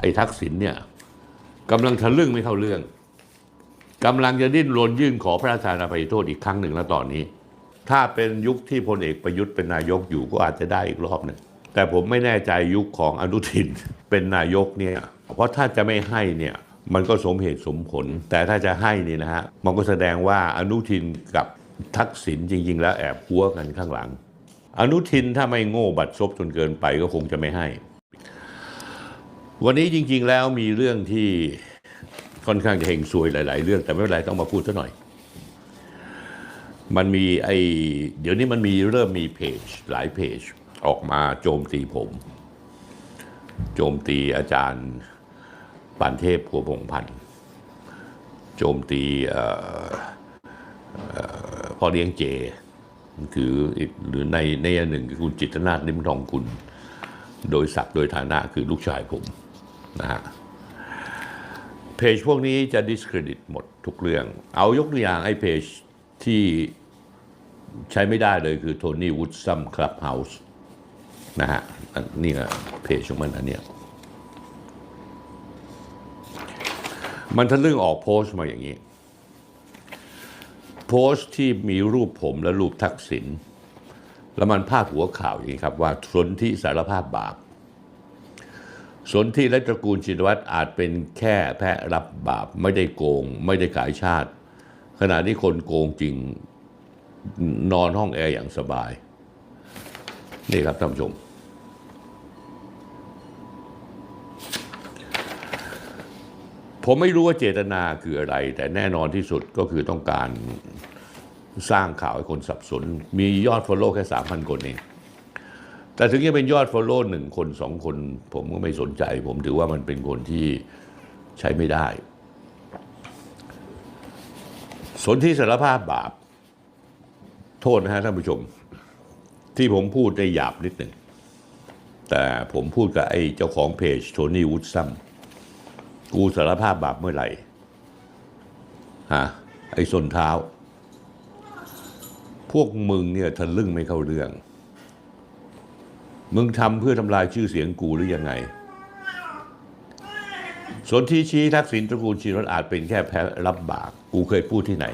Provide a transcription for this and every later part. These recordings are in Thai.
ไอ้ทักษิณเนี่ยกำลังทะลึ่งไม่เข้าเรื่องกำลังจะดิ้นรนยื่นขอพระราชทานอภัยโทษอีกครั้งหนึ่งแล้วตอนนี้ ถ้าเป็นยุคที่พลเอกประยุทธ์เป็นนายกอยู่ก็อาจจะได้อีกรอบหนึ่งแต่ผมไม่แน่ใจยุคของอนุทินเป็นนายกเนี่ยเพราะถ้าจะไม่ให้เนี่ยมันก็สมเหตุสมผล แต่ถ้าจะให้นี่นะฮะมันก็แสดงว่าอนุทินกับทักษิณจริง ๆ แล้วแอบหัวกันข้างหลัง อนุทินถ้าไม่โง่บัดซบจนเกินไปก็คงจะไม่ให้ วันนี้จริง ๆ แล้วมีเรื่องที่ค่อนข้างจะเฮงซวยหลาย ๆ เรื่องแต่ไม่เป็นไรต้องมาพูดซะหน่อย มันมีไอเดี๋ยวนี้มันมีเริ่มมีเพจหลายเพจออกมาโจมตีผม โจมตีอาจารย์ปานเทพพัวพงพันธ์โจมตีพ่อเลี้ยงเจ คือหรือในในอันหนึ่งคือคุณจิตรนาถนิมทองคุณ โดยศักดิ์โดยฐานะคือลูกชายผม นะฮะเพจพวกนี้จะ discredit หมดทุกเรื่อง เอายกตัวอย่างไอ้เพจที่ใช้ไม่ได้เลยคือโทนี่วูดซัมคลับเฮาส์นะฮะอันนี่ก็เพจของมันอันเนี้ยมันทะลึ่งออกโพสต์มาอย่างนี้ โพสต์ที่มีรูปผมและรูปทักษิณแล้วมันพาดหัวข่าวอย่างนี้ครับว่าสนธิสารภาพบาป สนธิและตระกูลชินวัตรอาจเป็นแค่แพะรับบาปไม่ได้โกง ไม่ได้ขายชาติ ขณะที่คนโกงจริงนอนห้องแอร์อย่างสบาย นี่ครับท่านผู้ชม ผมไม่รู้ว่าเจตนาคืออะไร แต่แน่นอนที่สุดก็คือต้องการสร้างข่าวให้คนสับสน มียอด Follow แค่สามพันคนเอง แต่ถึงจะเป็นยอด Follow หนึ่งคนสองคน ผมก็ไม่สนใจ ผมถือว่ามันเป็นคนที่ใช้ไม่ได้ สนที่สารภาพบาป โทษนะฮะท่านผู้ชม ที่ผมพูดได้หยาบนิดหนึ่ง แต่ผมพูดกับไอ้เจ้าของเพจโทนี่วูดซัมกูสารภาพบาปเมื่อไหร่ฮะไอ้ส้นเท้า พวกมึงเนี่ยทะลึ่งไม่เข้าเรื่อง มึงทำเพื่อทำลายชื่อเสียงกูหรือยังไงสนที่ชี้ทักษิณตระกูลชินวัตรอาจเป็นแค่แพ้รับบาปกูเคยพูดที่ไหน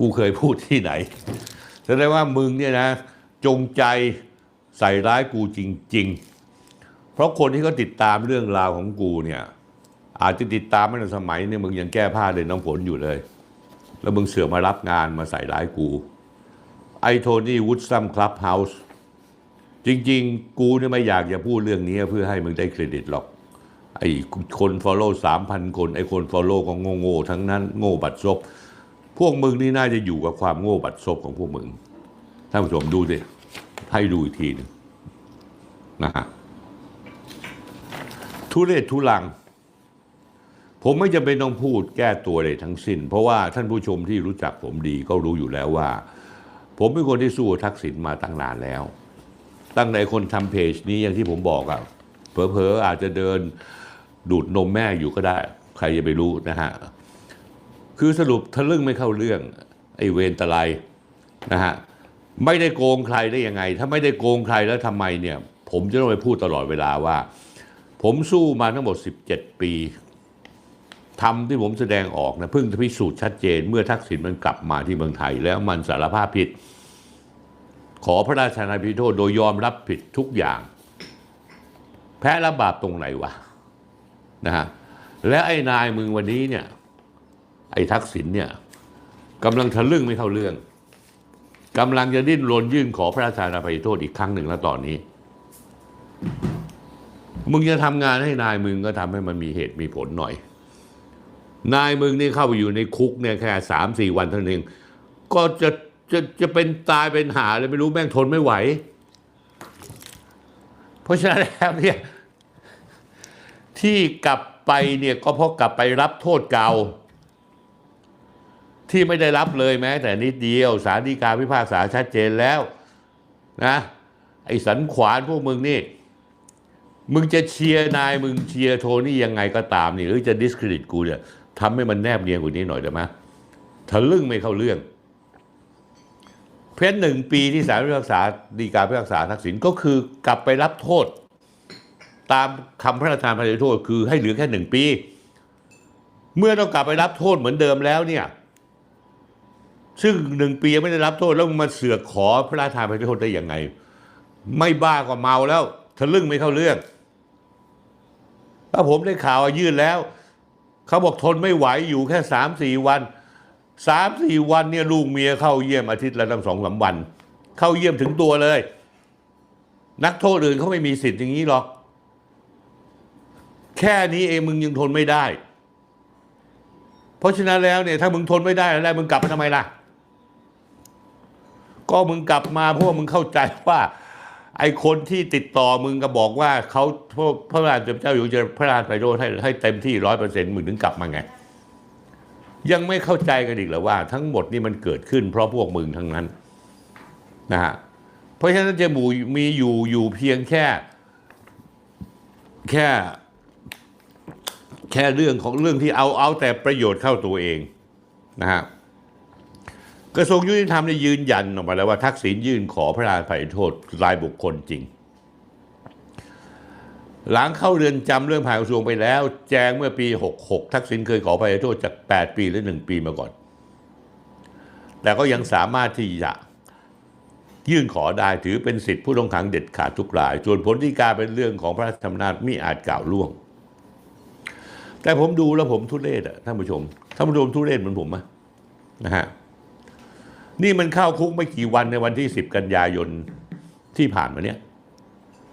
กูเคยพูดที่ไหน แสดงว่ามึงเนี่ยนะ จงใจใส่ร้ายกูจริง ๆ เพราะคนที่เขาติดตามเรื่องราวของกูเนี่ยอาจจะติดตามมาตั้งสมัยเนี่ยมึงยังแก้ผ้าเดินน้ำฝนอยู่เลย แล้วมึงเสือมารับงานมาใส่ร้ายกู ไอโทนี่วูดซัมคลับเฮาส์ จริง ๆ กูเนี่ยไม่อยากจะพูดเรื่องนี้เพื่อให้มึงได้เครดิตหรอก ไอ้คนฟอลโล่สามพันคน ไอ้คนฟอลโล่ก็โง่ๆทั้งนั้นโง่บัดซบพวกมึงนี่น่าจะอยู่กับความโง่บัดซบของพวกมึงท่านผู้ชมดูสิให้ดูอีกทีหนึงนะฮะทุเรศทุลัง ผมไม่จำเป็นต้องพูดแก้ตัวเลยทั้งสิ้น เพราะว่าท่านผู้ชมที่รู้จักผมดีก็รู้อยู่แล้วว่า ผมเป็นคนที่สู้ทักษิณมาตั้งนานแล้ว ตั้งแต่คนทำเพจนี้อย่างที่ผมบอกอะเผลอๆอาจจะเดินดูดนมแม่อยู่ก็ได้ ใครจะไปรู้นะฮะ คือสรุปทะลึ่งไม่เข้าเรื่อง ไอ้เวรตะไลนะฮะไม่ได้โกงใครได้ยังไง ถ้าไม่ได้โกงใครแล้วทำไมเนี่ย ผมจะต้องไปพูดตลอดเวลาว่า ผมสู้มาทั้งหมด 17 ปีทำที่ผมแสดงออกนะเพิ่งพิสูจน์ชัดเจน เมื่อทักษิณมันกลับมาที่เมืองไทย แล้วมันสารภาพผิด ขอพระราชานอภัยโทษโดยยอมรับผิดทุกอย่าง แพ้รับบาปตรงไหนวะนะฮะและไอ้นายมึงวันนี้เนี่ย ไอ้ทักษิณเนี่ยกำลังทะลึ่งไม่เข้าเรื่องกำลังจะดิ้นรนยื่นขอพระราชานอภัยโทษอีกครั้งหนึ่งแล้วตอนนี้ มึงจะทำงานให้นายมึงก็ทำให้มันมีเหตุมีผลหน่อย นายมึงนี่เข้าไปอยู่ในคุกเนี่ยแค่สามสี่วันเท่านั้นเองก็จะ จะจะเป็นตายเป็นหาเลยไม่รู้แม่งทนไม่ไหว เพราะฉะนั้นแล้วเนี่ยที่กลับไปเนี่ยก็เพราะกลับไปรับโทษเก่า ที่ไม่ได้รับเลยแม้ แต่นิดเดียวสารดีกาพิพากษาชัดเจนแล้วนะไอ้สันขวานพวกมึงนี่ มึงจะเชียร์นายมึงเชียร์โทนี่ยังไงก็ตามนี่หรือจะดิสเครดิตกูเนี่ยทำให้มันแนบเนียนกว่านี้หน่อยได้ไหมทะลึ่งไม่เข้าเรื่อง เพราะหนึ่งปีที่ศาลพิพากษาดีกาพิพากษาทักษิณก็คือกลับไปรับโทษ ตามคำพระราชทานอภัยโทษคือให้เหลือแค่หนึ่งปี เมื่อต้องกลับไปรับโทษเหมือนเดิมแล้วเนี่ยซึ่งหนึ่งปียังไม่ได้รับโทษแล้วมึงมาเสือกขอพระราชทานอภัยโทษได้ยังไง ไม่บ้าก็เมาแล้วทะลึ่งไม่เข้าเรื่องถ้าผมได้ข่าวยื่นแล้ว เขาบอกทนไม่ไหวอยู่แค่สามสี่วัน สามสี่วันเนี่ยลูกเมียเข้าเยี่ยมอาทิตย์ละตั้งสองสามวัน เข้าเยี่ยมถึงตัวเลย นักโทษอื่นเขาไม่มีสิทธิ์อย่างนี้หรอก แค่นี้เองมึงยังทนไม่ได้ เพราะฉะนั้นแล้วเนี่ยถ้ามึงทนไม่ได้แล้วมึงกลับมาทำไมล่ะ ก็มึงกลับมาเพราะว่ามึงเข้าใจว่า ไอ้คนที่ติดต่อมึงก็บอกว่าเขาพระพระราชเจ้าอยู่จะพระราชประโยชน์ให้ให้เต็มที่ร้อยเปอร์เซ็นต์มึงถึงกลับมาไง ยังไม่เข้าใจกันอีกเหรอว่า ทั้งหมดนี่มันเกิดขึ้น เพราะพวกมึงทั้งนั้นนะฮะเพราะฉะนั้นจะมูมีอยู่อยู่เพียงแค่ แค่ แค่เรื่องของเรื่องที่เอาเอาแต่ประโยชน์เข้าตัวเองนะฮะกระทรวงยุติธรรมได้ยืนยันออกมาแล้วว่าทักษิณยื่นขอพระราชอภัยโทษรายบุคคลจริง หลังเข้าเรือนจำเรื่องผ่านกระทรวงไปแล้ว แจ้งเมื่อปี 66 ทักษิณเคยขออภัยโทษจาก 8 ปีหรือ 1 ปีมาก่อน แต่ก็ยังสามารถที่จะยื่นขอได้ถือเป็นสิทธิผู้ต้องขังเด็ดขาดทุกราย ส่วนผลที่การเป็นเรื่องของพระราชธรรมนาจมิอาจกล่าวล่วง แต่ผมดูแล้วผมทุเรศอะท่านผู้ชมท่านผู้ชมทุเรศเหมือนผมไหมนะฮะนี่มันเข้าคุกไม่กี่วันในวันที่ 10 กันยายนที่ผ่านมาเนี้ย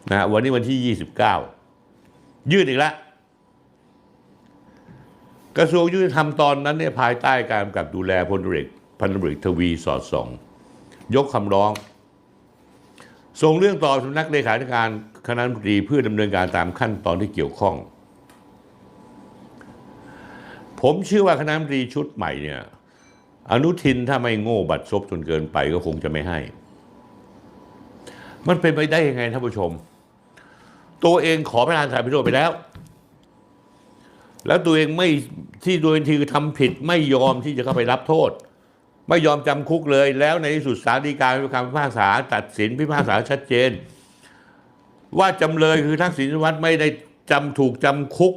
นะฮะวันนี้วันที่ 29 ยืดอีกแล้วกระทรวงยุติธรรมตอนนั้นเนี่ยภายใต้การกับดูแลพลเรือพันตำรวจเอกทวีสอดส่อง ยกคำร้อง ส่งเรื่องต่อสำนักเลขาธิการคณะรัฐมนตรีเพื่อดำเนินการตามขั้นตอนที่เกี่ยวข้อง ผมเชื่อว่าคณะรัฐมนตรีชุดใหม่เนี่ยอนุทินถ้าไม่โง่บัดซบจนเกินไปก็คงจะไม่ให้ มันเป็นไปได้ยังไงท่านผู้ชม ตัวเองขอพระราชทานพิโรธไปแล้ว แล้วตัวเองไม่ที่ตัวเองทีทำผิดไม่ยอมที่จะเข้าไปรับโทษ ไม่ยอมจำคุกเลย แล้วในที่สุดศาลฎีกามีคำพิพากษาตัดสินพิพากษาชัดเจน ว่าจำเลยคือทักษิณวัตรไม่ได้จำถูกจำคุก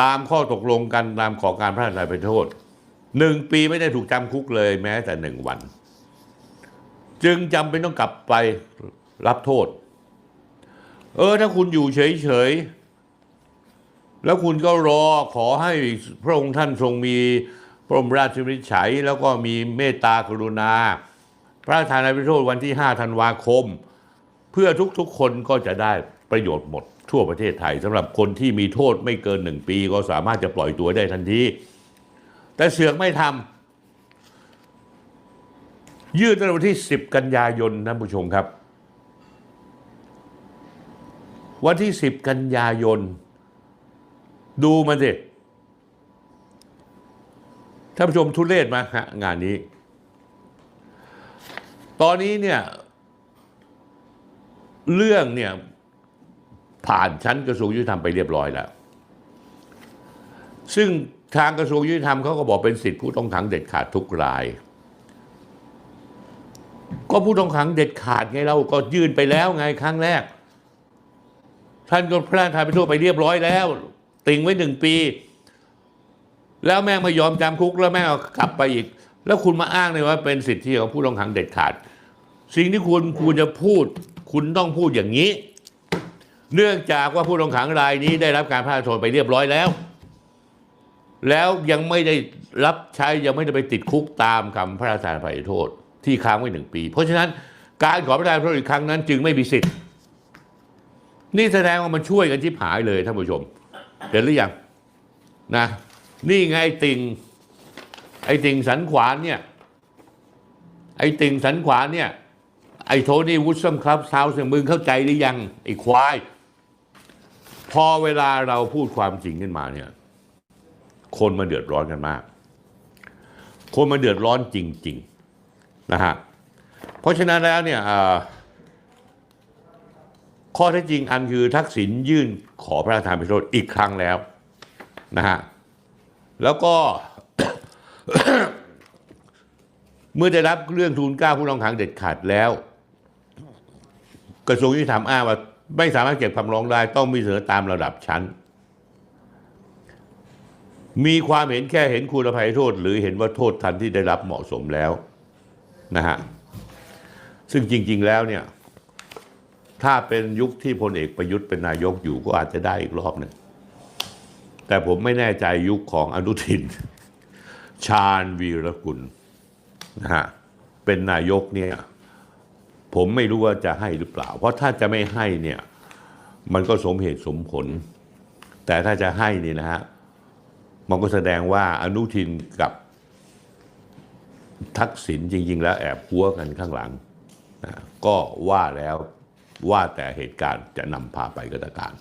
ตามข้อตกลงกันตามขอการพระราชทานเป็นโทษหนึ่งปีไม่ได้ถูกจำคุกเลยแม้แต่หนึ่งวัน จึงจำเป็นต้องกลับไปรับโทษ เออ ถ้าคุณอยู่เฉยๆ แล้วคุณก็รอขอให้พระองค์ท่านทรงมีพระบรมราชวินิจฉัย แล้วก็มีเมตตากรุณา พระราชทานอภัยโทษวันที่ 5 ธันวาคม เพื่อทุกๆ คนก็จะได้ประโยชน์หมดทั่วประเทศไทยสำหรับคนที่มีโทษไม่เกินหนึ่งปี ก็สามารถจะปล่อยตัวได้ทันทีแต่เสือกไม่ทำยื่นตั้งแต่วันที่ 10 กันยายนท่านผู้ชมครับ วันที่ 10 กันยายน ดูมันสิท่านผู้ชมทุเรศมาฮะงานนี้ ตอนนี้เนี่ย เรื่องเนี่ย ผ่านชั้นกระทรวงยุติธรรมไปเรียบร้อยแล้ว ซึ่งทางกระทรวงยุติธรรมเขาก็บอกเป็นสิทธิผู้ต้องขังเด็ดขาดทุกราย ก็ผู้ต้องขังเด็ดขาดไงเราก็ยื่นไปแล้วไงครั้งแรก ท่านก็พระราชทานไปทั่วไปเรียบร้อยแล้ว ติ่งไว้หนึ่งปี แล้วแม่งไม่ยอมจำคุกแล้วแม่งเอากลับไปอีก แล้วคุณมาอ้างเลยว่าเป็นสิทธิของผู้ต้องขังเด็ดขาด สิ่งที่คุณควรจะพูด คุณต้องพูดอย่างนี้ เนื่องจากว่าผู้ต้องขังรายนี้ได้รับการพระราชทานไปเรียบร้อยแล้ว แล้วยังไม่ได้รับใช้ยังไม่ได้ไปติดคุกตามคำพระราชทานอภัยโทษ ที่ค้างไว้หนึ่งปี เพราะฉะนั้นการขอพระราชทานโทษอีกครั้งนั้น จึงไม่มีสิทธิ์ นี่แสดงว่ามันช่วยกันชิบหายเลยท่านผู้ชม เห็นหรือยังนะ นี่ไงไอ้ติงไอ้ติงสันขวานเนี่ย ไอ้ติงสันขวานเนี่ย ไอ้โทนี่วูดซัมครับซาวเสียงมึงเข้าใจหรือยังไอ้ควาย พอเวลาเราพูดความจริงขึ้นมาเนี่ย คนมาเดือดร้อนกันมาก คนมาเดือดร้อนจริง ๆ นะฮะเพราะฉะนั้นแล้วเนี่ยอ ข้อเท็จจริงอันคือทักษิณยื่นขอพระราชทานภัยโทษอีกครั้งแล้วนะฮะแล้วก็ เมื่อได้รับเรื่องทูลเกล้าผู้ต้องขังเด็ดขาดแล้ว กระทรวงยุติธรรมอ้างว่า ไม่สามารถเก็บคำร้องได้ต้องมีเสนอตามระดับชั้น มีความเห็นแค่เห็นคุณภัยโทษ หรือเห็นว่าโทษทันที่ได้รับเหมาะสมแล้วนะฮะซึ่งจริง ๆ แล้วเนี่ย ถ้าเป็นยุคที่พลเอกประยุทธ์เป็นนายกอยู่ก็อาจจะได้อีกรอบหนึ่งแต่ผมไม่แน่ใจยุคของอนุทิน ชาญวีรกุลนะฮะเป็นนายกเนี่ยผมไม่รู้ว่าจะให้หรือเปล่า เพราะถ้าจะไม่ให้เนี่ยมันก็สมเหตุสมผล แต่ถ้าจะให้นี่นะฮะมันก็แสดงว่าอนุทินกับทักษิณจริง ๆ แล้วแอบพัวกันข้างหลังนะก็ว่าแล้ว ว่าแต่เหตุการณ์จะนำพาไปก็ตการ